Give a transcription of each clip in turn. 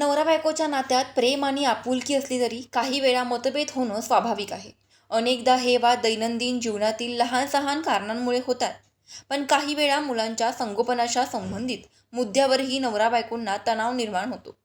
नवरा बायकोच्या नात्यात प्रेम आणि आपुलकी असली तरी काही वेळा मतभेद होणं स्वाभाविक आहे. अनेकदा हे वाद दैनंदिन जीवनातील लहान सहान कारणांमुळे होतात. पण काही वेळा मुलांच्या संगोपनाच्या संबंधित मुद्द्यावरही नवरा बायकोंना तणाव निर्माण होतो.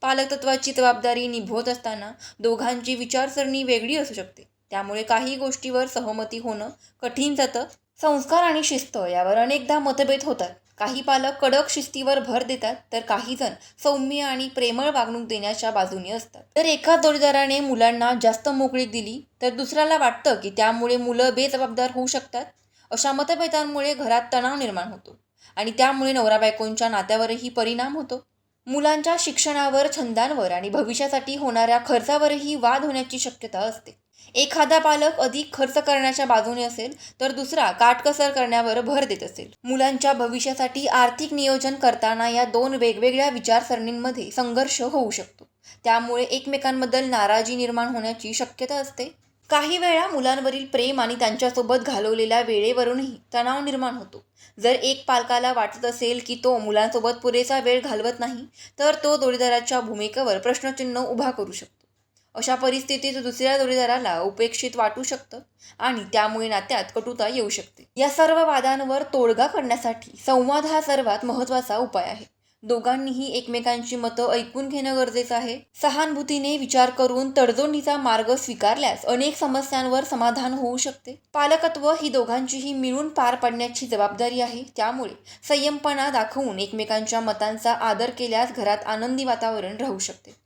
पालकत्वाची जबाबदारी निभवत असताना दोघांची विचारसरणी वेगळी असू शकते. त्यामुळे काही गोष्टीवर सहमती होणं कठीण जातं संस्कार आणि शिस्त यावर अनेकदा मतभेद होतात. काही पालक कडक शिस्तीवर भर देतात तर काही जण सौम्य आणि प्रेमळ वागणूक देण्याच्या बाजूने असतात. तर एका जोडीदाराने मुलांना जास्त मोकळीक दिली तर दुसऱ्याला वाटतं की त्यामुळे मुलं बेजबाबदार होऊ शकतात. अशा मतभेदांमुळे घरात तणाव निर्माण होतो आणि त्यामुळे नवरा बायकोंच्या नात्यावरही परिणाम होतो. मुलांच्या शिक्षणावर छंदांवर आणि भविष्यासाठी होणाऱ्या खर्चावरही वाद होण्याची शक्यता असते. एखादा पालक अधिक खर्च करण्याच्या बाजूने असेल तर दुसरा काटकसर करण्यावर भर देत असेल. मुलांच्या भविष्यासाठी आर्थिक नियोजन करताना या दोन वेगवेगळ्या विचारसरणींमध्ये संघर्ष होऊ शकतो. त्यामुळे एकमेकांबद्दल नाराजी निर्माण होण्याची शक्यता असते. काही वेळा मुलांवरील प्रेम आणि त्यांच्यासोबत घालवलेल्या वेळेवरूनही तणाव निर्माण होतो. जर एक पालकाला वाटत असेल की तो मुलांसोबत पुरेसा वेळ घालवत नाही तर तो जोडीदाराच्या भूमिकेवर प्रश्नचिन्ह उभा करू शकतो. अशा परिस्थितीत दुसऱ्या जोडीदाराला उपेक्षित वाटू शकतं आणि त्यामुळे नात्यात कटुता येऊ शकते. या सर्व वादांवर तोडगा करण्यासाठी संवाद हा सर्वात महत्त्वाचा उपाय आहे. दोघांनीही एकमेकांची मतं ऐकून घेणं गरजेचं आहे. सहानुभूतीने विचार करून तडजोडीचा मार्ग स्वीकारल्यास अनेक समस्यांवर समाधान होऊ शकते. पालकत्व ही दोघांचीही मिळून पार पाडण्याची जबाबदारी आहे. त्यामुळे संयमपणा दाखवून एकमेकांच्या मतांचा आदर केल्यास घरात आनंदी वातावरण राहू शकते.